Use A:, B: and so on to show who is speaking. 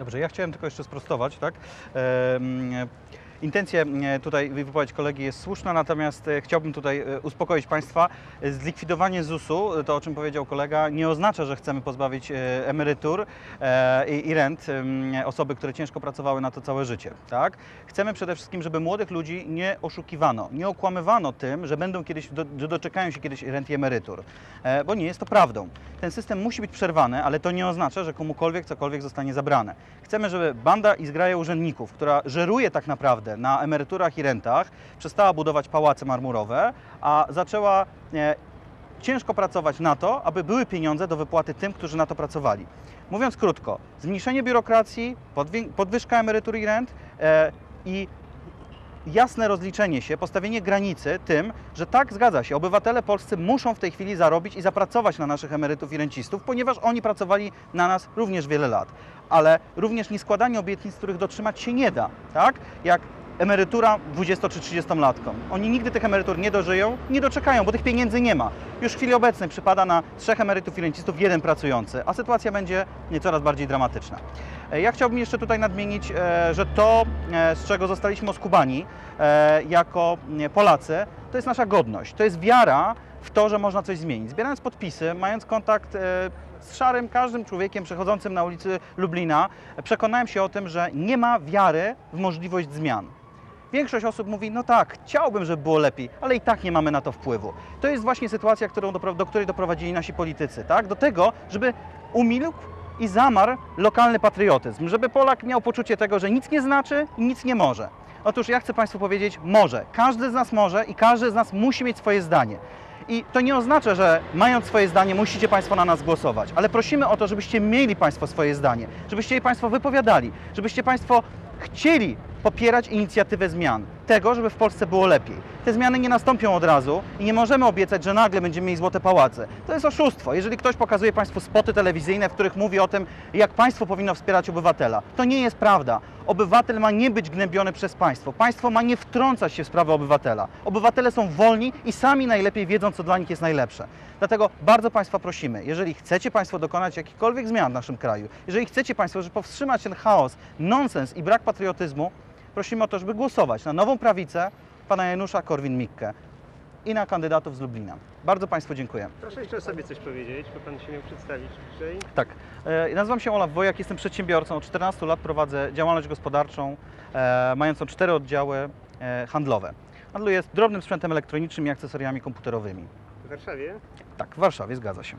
A: Dobrze, ja chciałem tylko jeszcze sprostować, tak? Em, Intencje e, tutaj wypowiedź kolegi jest słuszna, natomiast e, chciałbym tutaj e, uspokoić Państwa. Zlikwidowanie ZUS-u, to o czym powiedział kolega, nie oznacza, że chcemy pozbawić emerytur i rent osoby, które ciężko pracowały na to całe życie. Tak? Chcemy przede wszystkim, żeby młodych ludzi nie oszukiwano, nie okłamywano tym, że będą kiedyś, że doczekają się kiedyś rent i emerytur, bo nie jest to prawdą. Ten system musi być przerwany, ale to nie oznacza, że komukolwiek cokolwiek zostanie zabrane. Chcemy, żeby banda i zgraja urzędników, która żeruje tak naprawdę na emeryturach i rentach, przestała budować pałace marmurowe, a zaczęła e, ciężko pracować na to, aby były pieniądze do wypłaty tym, którzy na to pracowali. Mówiąc krótko, zmniejszenie biurokracji, podwyżka emerytur i rent e, i jasne rozliczenie się, postawienie granicy tym, że tak zgadza się, obywatele polscy muszą w tej chwili zarobić i zapracować na naszych emerytów i rencistów, ponieważ oni pracowali na nas również wiele lat. Ale również nie składanie obietnic, których dotrzymać się nie da, tak? Jak emerytura 20 czy 30-latkom. Oni nigdy tych emerytur nie dożyją, nie doczekają, bo tych pieniędzy nie ma. Już w chwili obecnej przypada na trzech emerytów i rencistów jeden pracujący, a sytuacja będzie coraz bardziej dramatyczna. E, Ja chciałbym jeszcze tutaj nadmienić, e, że to, e, z czego zostaliśmy oskubani jako Polacy, to jest nasza godność, to jest wiara w to, że można coś zmienić. Zbierając podpisy, mając kontakt z szarym każdym człowiekiem przechodzącym na ulicy Lublina, przekonałem się o tym, że nie ma wiary w możliwość zmian. Większość osób mówi, no tak, chciałbym, żeby było lepiej, ale i tak nie mamy na to wpływu. To jest właśnie sytuacja, którą dopro- do której doprowadzili nasi politycy, tak? Do tego, żeby umilkł i zamarł lokalny patriotyzm, żeby Polak miał poczucie tego, że nic nie znaczy i nic nie może. Otóż ja chcę Państwu powiedzieć, może. Każdy z nas może i każdy z nas musi mieć swoje zdanie. I to nie oznacza, że mając swoje zdanie musicie Państwo na nas głosować, ale prosimy o to, żebyście mieli Państwo swoje zdanie, żebyście je Państwo wypowiadali, żebyście Państwo chcieli popierać inicjatywę zmian, tego, żeby w Polsce było lepiej. Te zmiany nie nastąpią od razu i nie możemy obiecać, że nagle będziemy mieli złote pałace. To jest oszustwo. Jeżeli ktoś pokazuje Państwu spoty telewizyjne, w których mówi o tym, jak państwo powinno wspierać obywatela, to nie jest prawda. Obywatel ma nie być gnębiony przez państwo. Państwo ma nie wtrącać się w sprawę obywatela. Obywatele są wolni i sami najlepiej wiedzą, co dla nich jest najlepsze. Dlatego bardzo Państwa prosimy, jeżeli chcecie Państwo dokonać jakichkolwiek zmian w naszym kraju, jeżeli chcecie Państwo, żeby powstrzymać ten chaos, nonsens i brak patriotyzmu, prosimy o to, żeby głosować na nową prawicę pana Janusza Korwin-Mikke i na kandydatów z Lublina. Bardzo Państwu dziękuję.
B: Proszę jeszcze o sobie coś powiedzieć, bo Pan się miał przedstawić bliżej.
A: Tak, e, nazywam się Olaf Wojak, jestem przedsiębiorcą. Od 14 lat prowadzę działalność gospodarczą e, mającą cztery oddziały e, handlowe. Handluję drobnym sprzętem elektronicznym i akcesoriami komputerowymi.
B: W Warszawie?
A: Tak, w Warszawie, zgadza się.